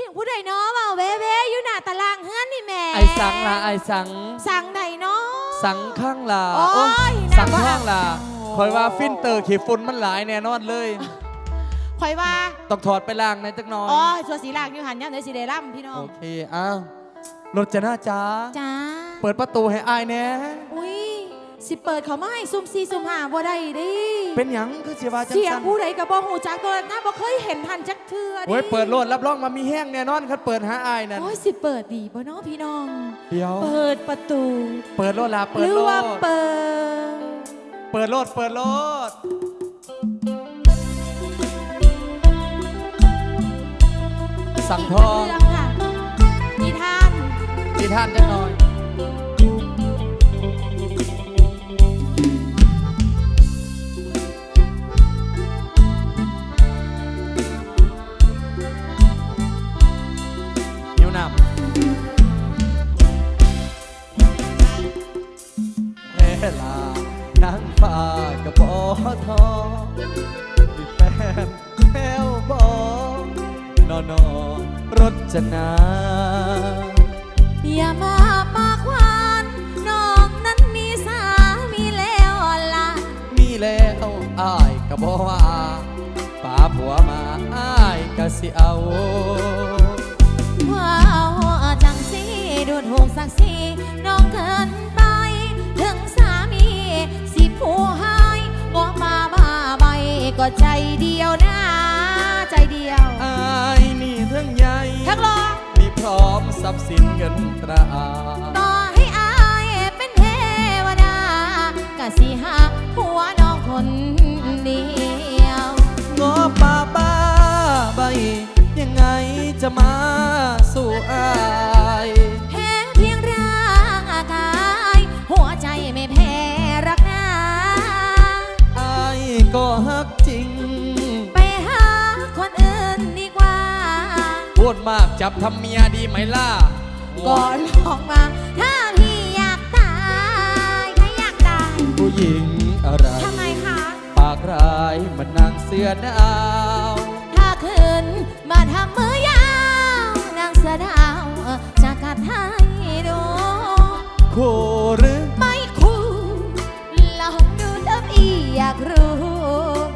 สียงผู้ใดเนาะเบาเว้เว้อยู่หน้าตารางเฮือนนี่แหม่ไอสังล่ะไอสัง สั่งใดเนาะ สังข้างล่ะโอ้ยโสังน่าว่าข้างล่ะโอ้คอยว่าฟินเตอร์ขีฝุ่นมันหลายแน่นอนเลยข่อยว่าต้องถอดไปล้างในอยจักหน่อยอ๋อชัวสีลากอยู่หันย่ำเลยสีเดล่ำพี่น้อโองเคอ้าวรถจะน่าจ้า จ้าเปิดประตูให้อายแน่อุ้ย สิเปิดเขาไม่ซุ่มซีซุ่มหาบ่ได้เดิ เป็นหยังคือสิว่าจังเสียงซั่นผู้ใดกับบ่หูจักตัวหน้าบ่เคยเห็นทันจักเทื่อดิโอ้ยเปิดโลดรับรองมามีแห้งแน่นอนคันเปิดหาอายนั่นโอ้ยสิเปิดดีบ่เนาะพี่น้อง เดี๋ยว เปิดประตู เปิดโลดละหเปิดรือโลว่าดเปิด เปิดโลดเปิดโลด สั่งทองเรื่องค่ะนิทาน ที่ท่านจังหน่อย นั่งฟ้ากับบอทอมีแฟนแววบอนอนอรถจะนา อย่ามาปากหวานน้องนั้นมีสามีแล้วล่ะ มีแล้วอายก็บอกว่าป่าผัวมาอายก็สิเอา ใจเดียวนะใจเดียวอายนี่ทั้งใหญ่ทั้งรองมีพร้อมทรัพย์สินเงินตราากจับทำเมียดีไหมล่ะก่อนลองมาถ้าพี่อยากตายถ้าอยากตายผู้หญิงอะไร ทำไมคะ ปากร้ายเหมันนางเสือดาว ถ้าคืนมาทำมือยาวนางเสือดาวจะกัดให้ดูคู่หรือไม่คู่ลองดูถ้าพี่อยากรู้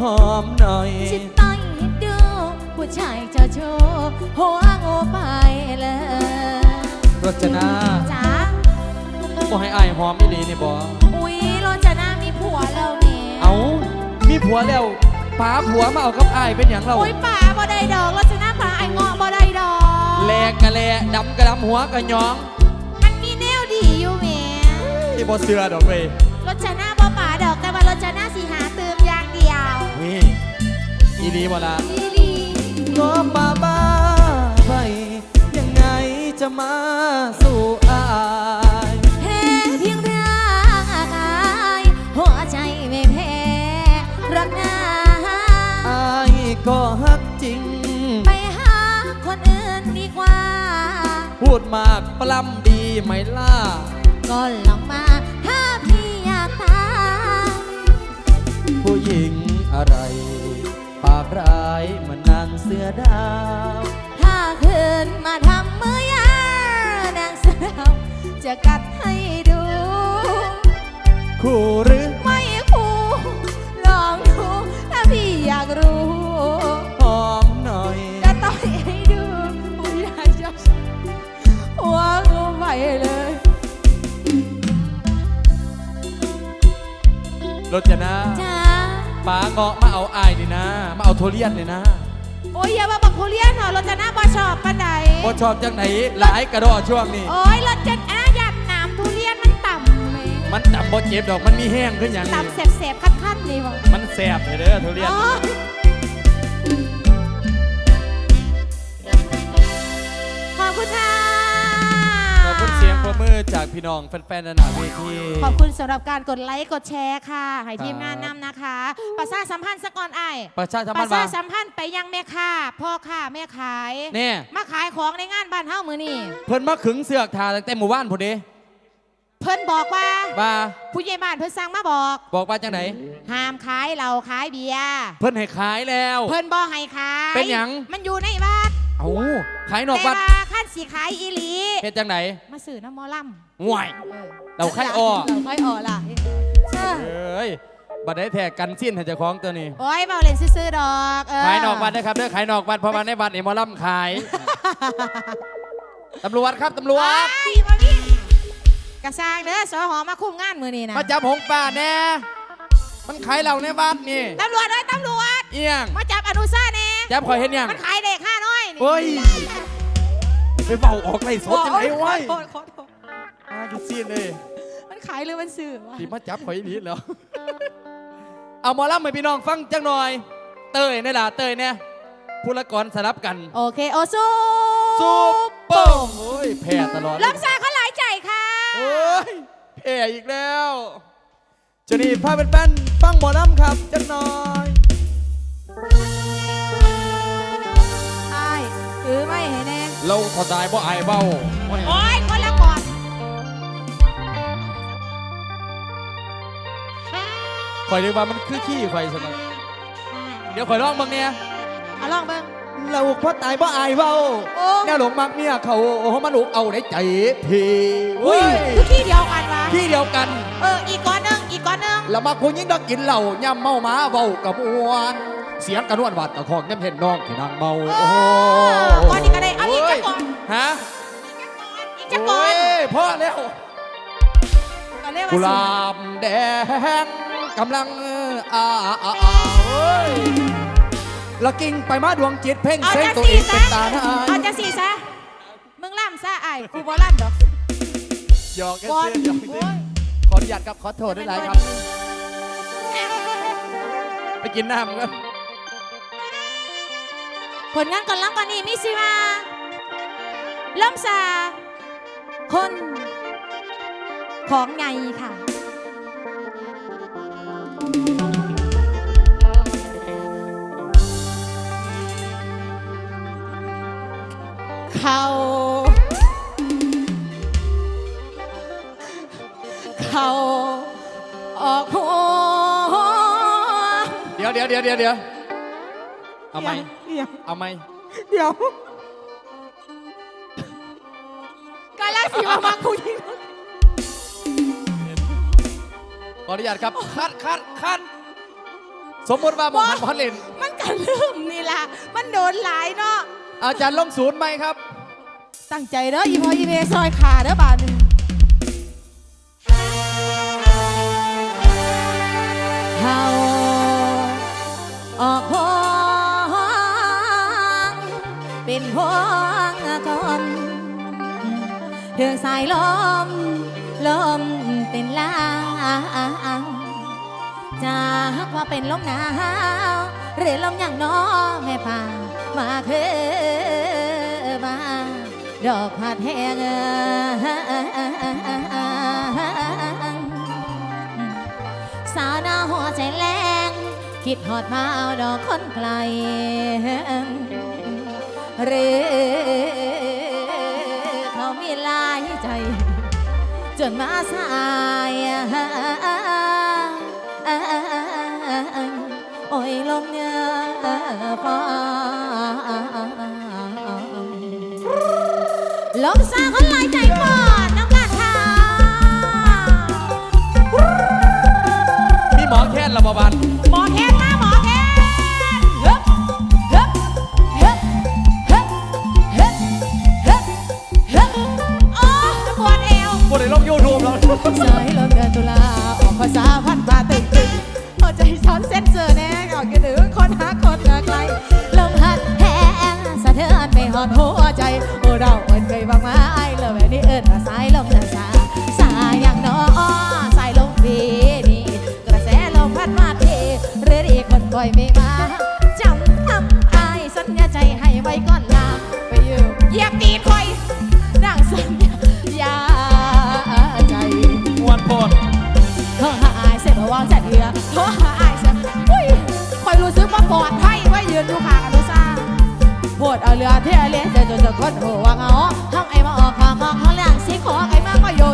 หอมหน่อยชิดต้อยให้ดูผู้ ชายเจ้าชู้หัวงูไปเลยรจนาจ๋าบอกให้อายหอมอีหลีนี่บออุ๊ยโรจนามีผัวแล้วเนี่ยเอามีผัวแล้วป้าผัวมาเอากับอายเป็นอย่างเราอุ๊ยป่าบ่ได้ดอกโรจนาป่าไอ้เงาะบ่ได้ดอกแลกกะแลดำกระดำหัวกระหยอง มันมีแนวดีอยู่แหม่ที่บอเสือดอกเว้ยโรจนาบ่ป่าดอกแต่ว่าโรจนาสีหาเติมอย่างเดียวนี่อีหลีบ่ละอีหลี ก็ป้าบ้าไปยังไงจะมาสู่อายแพ้เพียงร่างกายหัวใจไม่แพ้รักนาอายก็ฮักจริง ไปหาคนอื่นดีกว่า พูดมากปล้ำดีไหมล่ะ ก็ลองมาถ้าพี่อยากตายผู้หญิงอะไรปากร้ายเหมันนางเสือดาว ถ้าคืนมาทำมือยานางสาวจะกัดให้ดู คู่หรือไม่คู่ ลองดูถ้าพี่อยากรู้ หอมหน่อย จะต่อยให้ดูผู้ใหญ่ชอบหัวงูไปเลยรจนาจ้าป้าเงาะ มาเอาโทเลียนนี่นะโอ้ยอย่ามาบักทุเรียนเหรอรถจะหน้าบอชอบปานใดบ่ชอบจังไหนหลายกระดอช่วงนี้โอ้ยรถจะอายัดน้ำทุเรียนมันต่ำไหมมันต่ำบ่เจ็บดอกมันมีแห้งขึ้นอย่างนี้ต่ำเสบๆคันๆนี่บ่มันแสบเด้อทุเรียน อ๋อขอบคุณค่ะขอ บคุณเสียงปรบมือจากพี่น้องแฟนๆนานาเวที ขอบคุณสำหรับการกดไลค์กดแชร์ค่ะ ให้ครับทีมงานนำนะคะ ประชาสัมพันธ์สก่อนไอ้ายประชาสัมปพันระธ์ชาว่าสัมพันธ์ไปยังแม่ค้าพ่อค้าแม่ขายเนี่ยมาขายของในงานบ้านเฮ้ามือนี่เพิ่นมาขึงเสือกทาตั้งแต่หมู่บ้านพุ่นเด้เพิ่นบอกว่า ว่าผู้ใหญ่บ้านเพิ่นสั่งมาบอก บอกว่าจังไหน ห้ามขายเหล้าขายเบียร์เพิ่นให้ขายแล้ว เพิ่นบ่ให้ขายเป็นหยัง มันอยู่ในวัด เอาขายนอกแต่วัดว่าขั้นสีขายอีหลี เฮ็ดจังไหนมาสื่อน้ำหมอลห่วยำเออเราไข่อ้อเราไข่อ้อล่ะเออเอ้ยบัดได้แทกกันสิ้นให้เจ้าของตัวนี้ โอ้ยเบาเล่นซื่อๆดอกเออขายนอกวัดนะครับเด้อขายนอกวัดเพราะว่าในวัดนี่หมอลำขายตำรวจครับตำรวจว้ายมาพี่กระซางเด้อสอหอมาคุมงานมือนี่นะมาจับหงป่าแน่มันขายเหล่าในวัดนี่ตำรวจเอ้ยตำรวจ เอียงมาจับอนุซ่าแน่จับข่อยเห็นยังมันขายเด็กห้าน้อย นี่เฮ้ย ไปเบาออกไล่สดจังไหนวะขอโทษขอโทษอากิซีนเลยมันขายหรือมันสื่อวะที่มาจับข่อยผิดแล้ว เอาหมอลำให้พี่น้องฟังจังหน่อย เตยนี่ล่ะเตยเนี่ยผู้ละกรสลับกันโอเคโอซูซูเปอร์โอ้ยแพ้ตลอดเลยลำซายเขาหลายใจค่ะ โอ้ยแพ้อีกแล้วเจะนี่พาเป็นแฟนๆฟังหมอลำครับจังหน่อย ถือไม่ให้แน่เราทอดายบ่อายเบ้าโอ้ยโอ้ยคนละก่อนข่อยนึกว่ามันคือขี้ข่อยสนะเดี๋ยวข่อยร้องเบ้างเนี่ยเอาลองเบิ้งเราพอตายบ่อายเบ้าโอ้แนวหลงมักเนี่ยเขามาลูกเอาในใจพีอุ้ยคือขี้เดียวกันวะที่เดียวกัน เอออีกก้อนหนึงอีกก้อนหนึง แล้วมาผู้หญิงดอกกินเหล้าย่ำเมาหมาเบากับมวน เสียงกระนวนวาดตะคองย่ำเห็นน้องที่นางเมาเอโอ้โหอก้อนนี้ก็ได้เอาอีกจะก่อนฮะอีกจะก่อนโยพ่อแล้วก็เรียกกุว่าหลาบแดงกำลังอ่าอ่าอ่าอ่าเฮ้ยละกิ่งไปมาดวงจิตเพ่งเอาเส้นจะตัวสี่เองเป็ซะนตาหน้าเอาจะสี่ซะมึงล่ำซะไอ้ายกูบ่ล่ำดอกหยอกกันก่อนเส้นหยอกโอ้เส้นยขออนุญาตครับขอโทษด้วยหลายครับไปกินน้ำกัน ผลงานก่อนล้ำก่อนนี้มีสิว่าล่ำซาคนของไงค่ะเขาเขาออกหัวเดี๋ยวเดี๋ยวเดี๋ยวเดี๋ยวเดี๋ยวเอาไหม เดี๋ยวเอาไหมเดี๋ยวกาลสีมามาคุยขออนุญาตครับคัดคัดคัดสมมติว่าหมอหันพอเล่นมันก็ลืมนี่ล่ะ มันโดนหลายเนาะ อาจารย์ลงศูนย์ไหมครับ ตั้งใจเด้ออีพออีเมซอยขาเด้อบาดนี้เฮาออก เป็นพวงกอนถึงสายลม ลมเป็นลางจากว่าเป็นลมหนาวหรือลมอย่างน้อแม่ป่ามาคือมาดอกผัดแห้งสาวหน้าหัวใจแรง คิดหอดมาเอาดอกคนไกล หรือเขามีลายใจ จนมาสายโอ้ยลมเนื้อฟ้าลมซาคนหลายใจก่อนน้ำกันค่ะมีหมอแค่ระบาบัน ยูทูบแล้วสยลมเดือนตุลาออกภาษาพันปาตึกตึกเอาใจช้อนเส้นเจอแน่ก่อกกระดือคนหาคนเหนือไกลลมหัดแห้งสะเทือนไปหอดหัว ดเอาเรือเที่ยวเลี้ยงเจอจนจะคดหัวเงาห้องไอ้มาออกข้างมองห้องเลี้ยงสิขอไอ้มาก็อยู่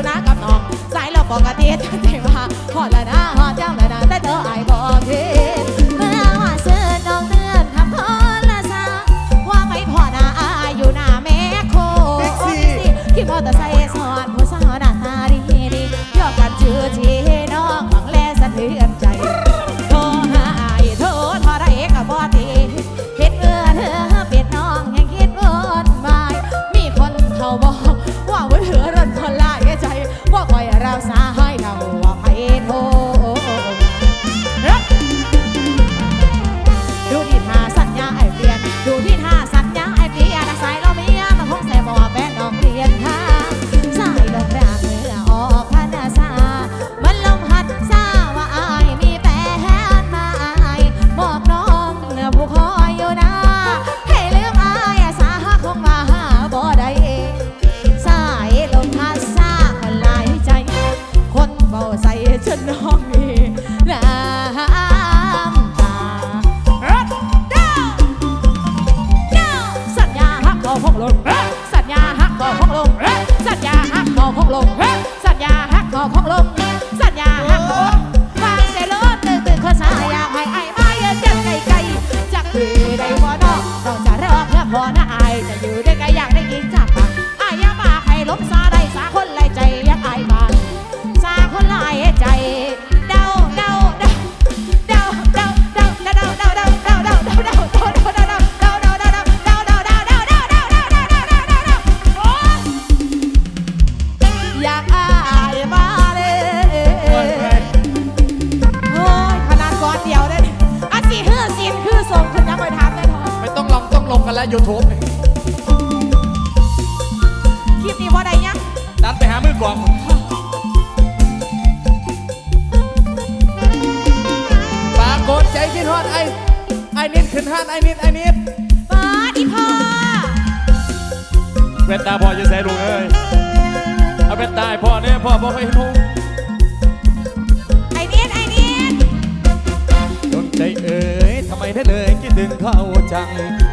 ถึงเขาจัง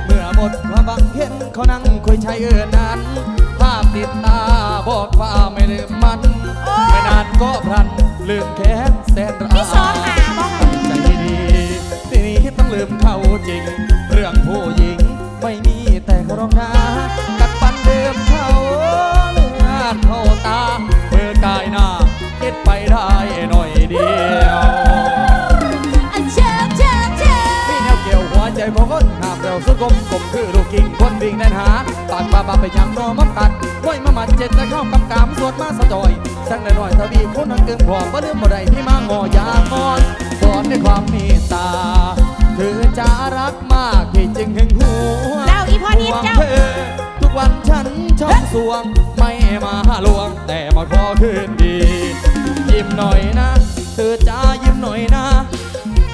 เมื่อหมดความบังเห็นเขานั่งคุยชายเอ่ยนั้นภาพติดตาบอกว่าไม่ลืมมัน ไม่นานก็พลัน ลืมแค้นแสนรัพี่สองหาบอกให้ใจดีทีนี้ต้องลืมเขาจริง เรื่องผู้หญิงไม่มีแต่เขาหรอกนะกัดฟันเดิมเขาเลือดเข้าตาเมื่อกายหน้าคิดไปได้หน่อยเดียว สุดกลมกลมคือลูกกิ่งคนวิ่งแน่นหาปากบาบาไปยังนอมักัดไว้มาหมัดเจ็ดจะเข้ากำกามสวดมาสะจอยสั่งหน่อยๆทวีคนนังเกิงพอบ่ลืมบ่ได้ที่มางอยางอนสอนด้วยความเมตตาเธอจะรักมากที่จึงหึงหัวเจ้าอีพ่อนิดห่วงเจ้าเธอทุกวันฉันชอบสวง ไม่มาลวง แต่มาขอคืนดี ยิ้มหน่อยนะเธอจ้ายิ้มหน่อยนะ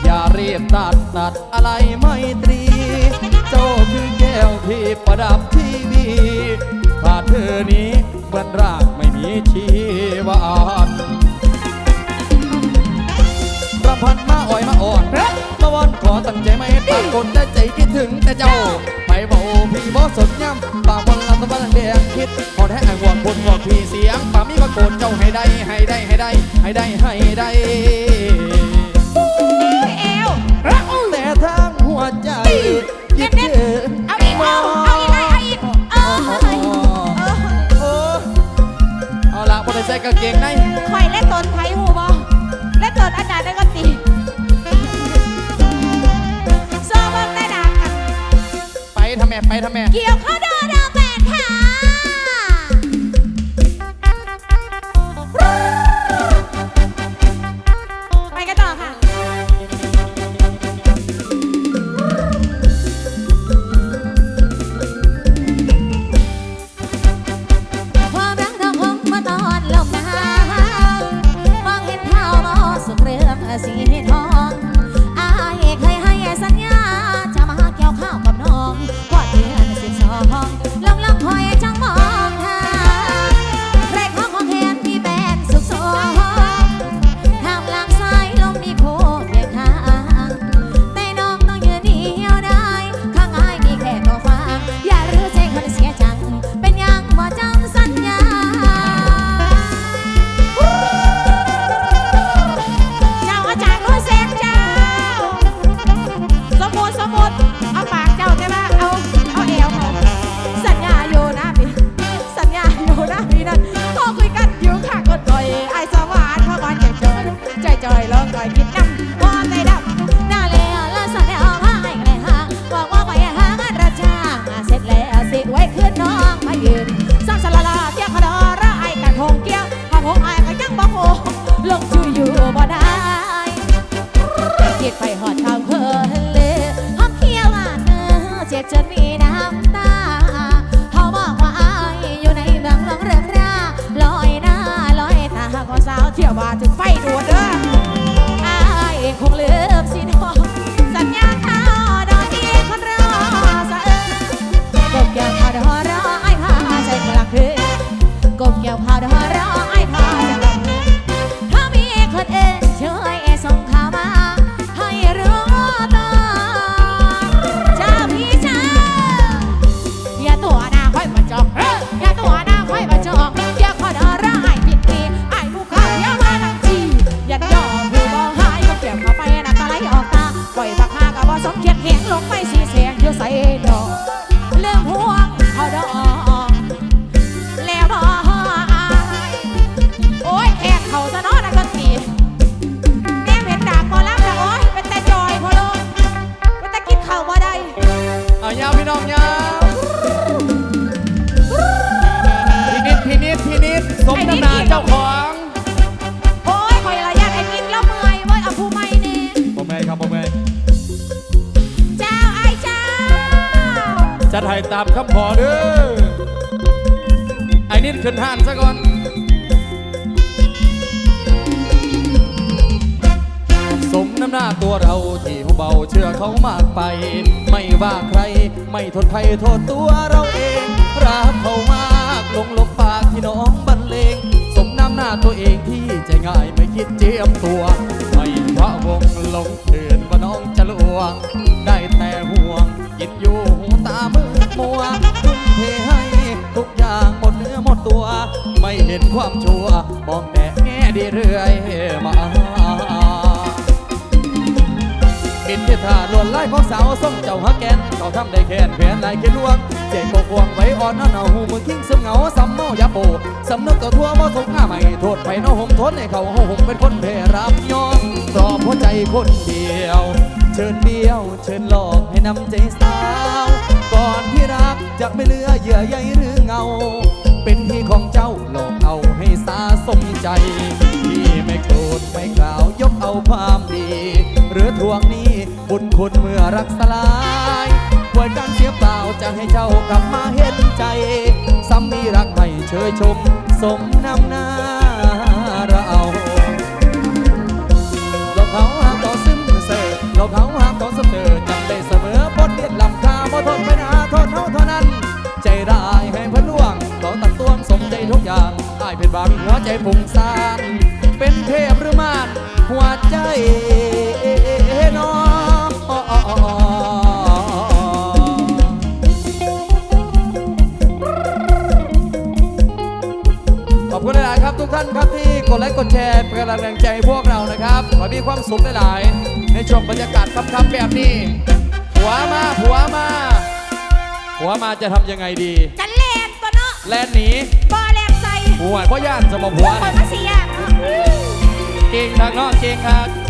อย่ารีบตัดตัดอะไรไม่ตรีเจ้าคือแก้ว ที่ประดับทีวีขาดเธอนี้เหมือนร่างไม่มีชีวันรำพันมาอ่อยมาอ่อนมาวอนขอตั้งใจไม่ปรากฏแต่ใจคิดถึงแต่เจ้า ไปเบาพี่บอสนย้ำปากวันละตะวันแดงคิดพอแท้ไอ้ห่วงคนห่วงพี่เสียงปากมีประโกนเจ้าให้ได้ให้ได้ให้ได้ให้ได้ให้ได้เอวแต่ทางหัวใจ กางเกงในข่อยเล่นตนไทยหูบอเล่นตนอาจารย์ได้ก็ตีโซ่เบิ้งได้ด่ากัน ไปทำแม่ไปทำแม่ เกี่ยวข้าว I see nasihin ang ดอยผิดนำวาไก่ดำน้าแล้วละสันแล้วผ้าไอ้ไก่างบอกว่าไปหางานราชาเสร็จแล้วสิไว้ขึ้นน้องมยืนสร้างสลลาเที่ยงคดอระไอ้กระทงเกี้ยวข้าพงไอ้ก็ยังบ่โหลงชื่ยู่บ่ได้เกียดไปหอดามคำขอเด้อไอ้นี่ขึ้นห้านซะก่อนสมน้ำหน้าตัวเราที่เบาเชื่อเขามากไป ไม่ว่าใคร ไม่โทษใครโทษตัวเราเองรักเขามากลงลบปากที่น้องบรรเลง สมน้ำหน้าตัวเองที่ใจง่ายไม่คิดเจียมตัว ไม่พระวงลงเตือนว่าน้องจะลวง ได้แต่ห่วง กินอยู่หูตามืดมัวทุ่มเทให้ทุกอย่างหมดเนื้อหมดตัว ไม่เห็นความชั่วมองแต่แง่ดีเรื่อยมาบินเทธาลวนไล่ของสาวส่งเจ้าฮักแกนเขาทำได้แค่นแผนลายเขียนลวงเจ๊กควงไว้อ่อนนั่นเอาหูมือคิงซึมเหงาซ้ำเมายาโปสำนึกต่อทั่วบ่สงหน้าใหม่โทษไปน้องหงทนให้เขาหงเป็นคนเพรับยอมตรอบหัวใจคนเดียว เชิญเดียว เชิญหลอกให้นำใจสาว ก่อนที่รักจะไม่เหลือเยื่อใยหรือเงา เป็นที่ของเจ้าหลอกเอาให้สาสมใจที่ไม่โกรธไม่กล่าวยกเอาความดี หรือทวงนี้บุญคุณเมื่อรักสลายป่วยการเสียเปล่าจะให้เจ้ากลับมาเห็นใจซ้ำมีรักไม่เชยชม สมน้ำหน้าเราเราเขา ใจพุ่งสานเป็นเทพหรือมารหัวใจน้องขอบคุณหลายครับทุกท่านครับที่กดไลค์กดแชร์เป็นกำลังใจให้พวกเรานะครับ ขอให้มีความสุขหลายๆในช่วงบรรยากาศค่ำๆแบบนี้ผัวมาผัวมาผัวมาจะทำยังไงดี กันเล่นปะเนาะแลนหนี หัวพ่อย่านสมผัวคอยนี่มาเสียเก่งทางนอกเก่งครับบ่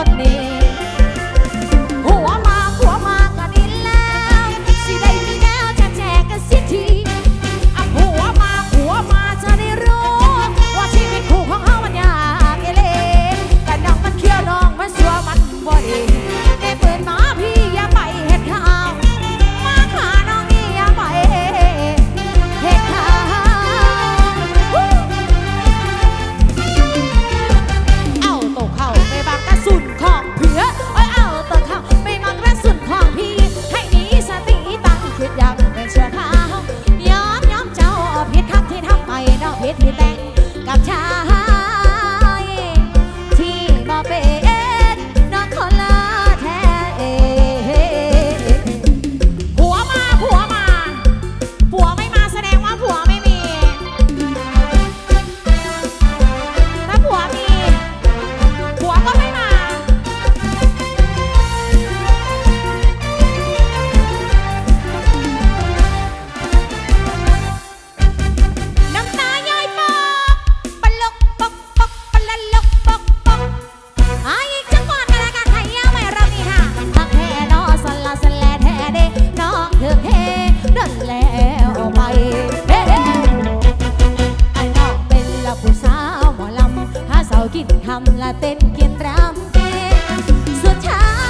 คนนี้ เสาร์กินคำและเต้นกินรำเกสุดท้าย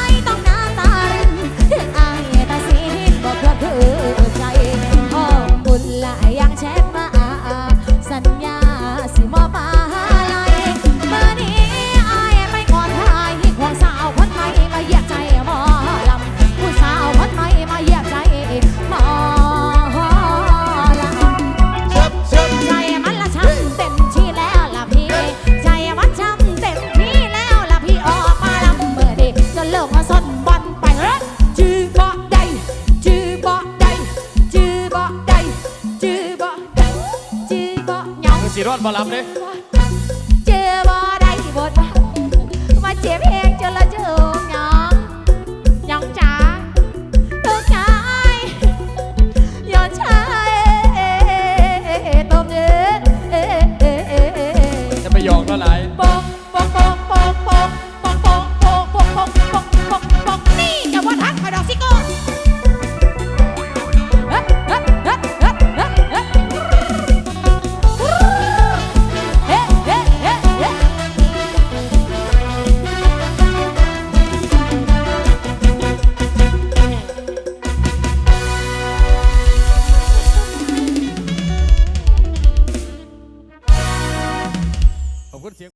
อนบอลลับเลย